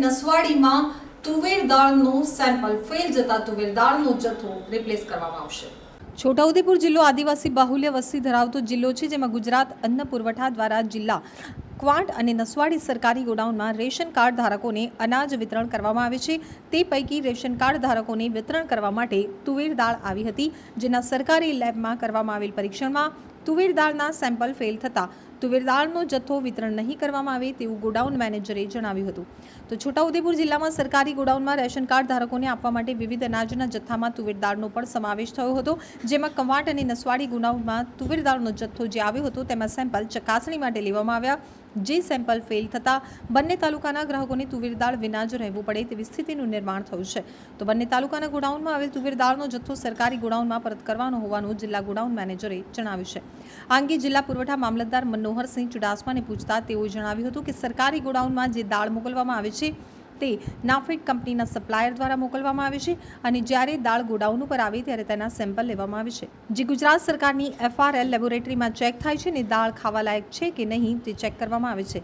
નસવાડીમાં તુવેર દાળનું sample. Fail જતા તુવેર દાળનો જથ્થો રિપ્લેસ કરવામાં આવશે. છોટાઉદેપુર જિલ્લો આદિવાસી બાહુલ્ય વસ્તી ધરાવતો જિલ્લો છે, જેમાં ગુજરાત અન્ન પુરવઠા દ્વારા જિલ્લા ક્વાંટ અને નસવાડી સરકારી ગોડાઉનમાં રેશન કાર્ડ ધારકોને અનાજ વિતરણ કરવામાં આવે છે. તે પૈકી રેશન કાર્ડ ધારકોને વિતરણ કરવા માટે તુવેર દાળ આવી હતી, જેના સરકારી લેબમાં કરવામાં આવેલ પરીક્ષણમાં તુવેર દાળના સેમ્પલ ફેલ થતાં તુવેર દાળનો જથ્થો વિતરણ નહીં કરવામાં આવે તેવું ગોડાઉન મેનેજરે જણાવ્યું હતું. તો છોટાઉદેપુર જિલ્લામાં સરકારી ગોડાઉનમાં રેશન કાર્ડ ધારકોને આપવા માટે વિવિધ અનાજના જથ્થામાં તુવેર દાળનો પણ સમાવેશ થયો હતો. જેમાં કવાટ અને નસવાડી ગોડાઉનમાં તુવેર દાળનો જથ્થો જે આવ્યો હતો તેમાં સેમ્પલ ચકાસણી માટે લેવામાં આવ્યા. જે સેમ્પલ ફેલ થતાં બંને તાલુકાના ગ્રાહકોને તુવેર દાળ વિના જ રહેવું પડે તેવી સ્થિતિનું નિર્માણ થયું છે. તો બંને તાલુકાના ગોડાઉનમાં આવેલ તુવેર દાળનો જથ્થો સરકારી ગોડાઉનમાં પરત કરવાનો હોવાનું જિલ્લા ગોડાઉન મેનેજરે જણાવ્યું છે. આ અંગે જિલ્લા પુરવઠા મામલતદાર મનોહરસિંહ ચુડાસમાને પૂછતા તેઓએ જણાવ્યું હતું કે સરકારી ગોડાઉનમાં જે દાળ મોકલવામાં આવે છે, તે નાફેડ કંપનીના સપ્લાયર દ્વારા મોકલવામાં આવે છે અને જ્યારે દાળ ગોડાઉન ઉપર આવે ત્યારે તેના સેમ્પલ લેવામાં આવે છે. જે ગુજરાત સરકારની એફઆરએલ લેબોરેટરીમાં ચેક થાય છે અને દાળ ખાવાલાયક છે કે નહીં તે ચેક કરવામાં આવે છે.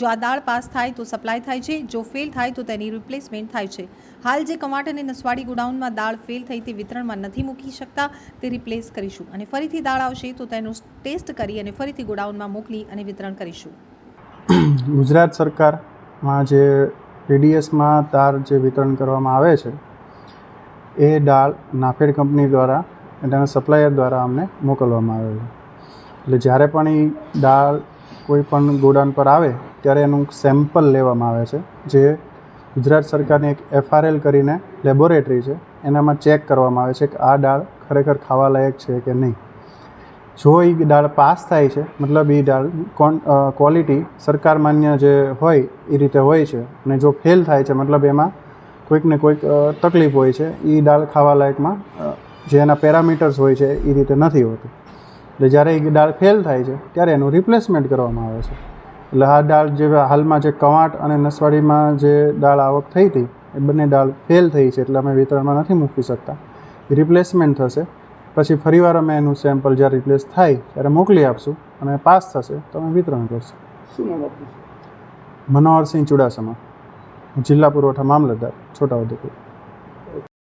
જો આ દાળ પાસ થાય તો સપ્લાય થાય છે, જો ફેલ થાય તો તેની રિપ્લેસમેન્ટ થાય છે. હાલ જે કવાંટ અને નસવાડી ગોડાઉનમાં દાળ ફેલ થઈ તે વિતરણમાં નથી મૂકી શકતા, તે રિપ્લેસ કરીશું. અને ફરીથી દાળ આવશે તો તેનું ટેસ્ટ કરી અને ફરીથી ગોડાઉનમાં મોકલી અને વિતરણ કરીશું. ગુજરાત સરકારમાં જે પીડીએસમાં તાર જે વિતરણ કરવામાં આવે છે, એ દાળ નાફેડ કંપની દ્વારા તેના સપ્લાયર દ્વારા અમને મોકલવામાં આવે છે એટલે જ્યારે પણ એ દાળ કોઈ પણ ગોડાઉન પર આવે, ત્યારે એનું સેમ્પલ લેવામાં આવે છે. જે ગુજરાત સરકારની એક એફઆરએલ કરીને લેબોરેટરી છે, એનામાં ચેક કરવામાં આવે છે કે આ દાળ ખરેખર ખાવા લાયક છે કે નહીં. જો એ દાળ પાસ થાય છે, મતલબ એ દાળ ક્વોલિટી સરકાર માન્ય જે હોય એ રીતે હોય છે, અને જો ફેલ થાય છે, મતલબ એમાં કોઈક ને કોઈક તકલીફ હોય છે એ દાળ ખાવા લાયકમાં જે એના પેરામીટર્સ હોય છે એ રીતે નથી હોતું. એટલે જ્યારે એ દાળ ફેલ થાય છે ત્યારે એનું રિપ્લેસમેન્ટ કરવામાં આવે છે. એટલે આ દાળ જે હાલમાં જે કવાંટ અને નસવાડીમાં જે દાળ આવક થઈ હતી એ બંને દાળ ફેલ થઈ છે એટલે અમે વિતરણમાં નથી મૂકી શકતા. રિપ્લેસમેન્ટ થશે. પછી ફરીવાર અમે એનું સેમ્પલ જ્યારે રિપ્લેસ થાય ત્યારે મોકલી આપશું અને પાસ થશે તો અમે વિતરણ કરશું. મનોહરસિંહ ચુડાસમા જિલ્લા પુરવઠા મામલતદાર છોટાઉદેપુર.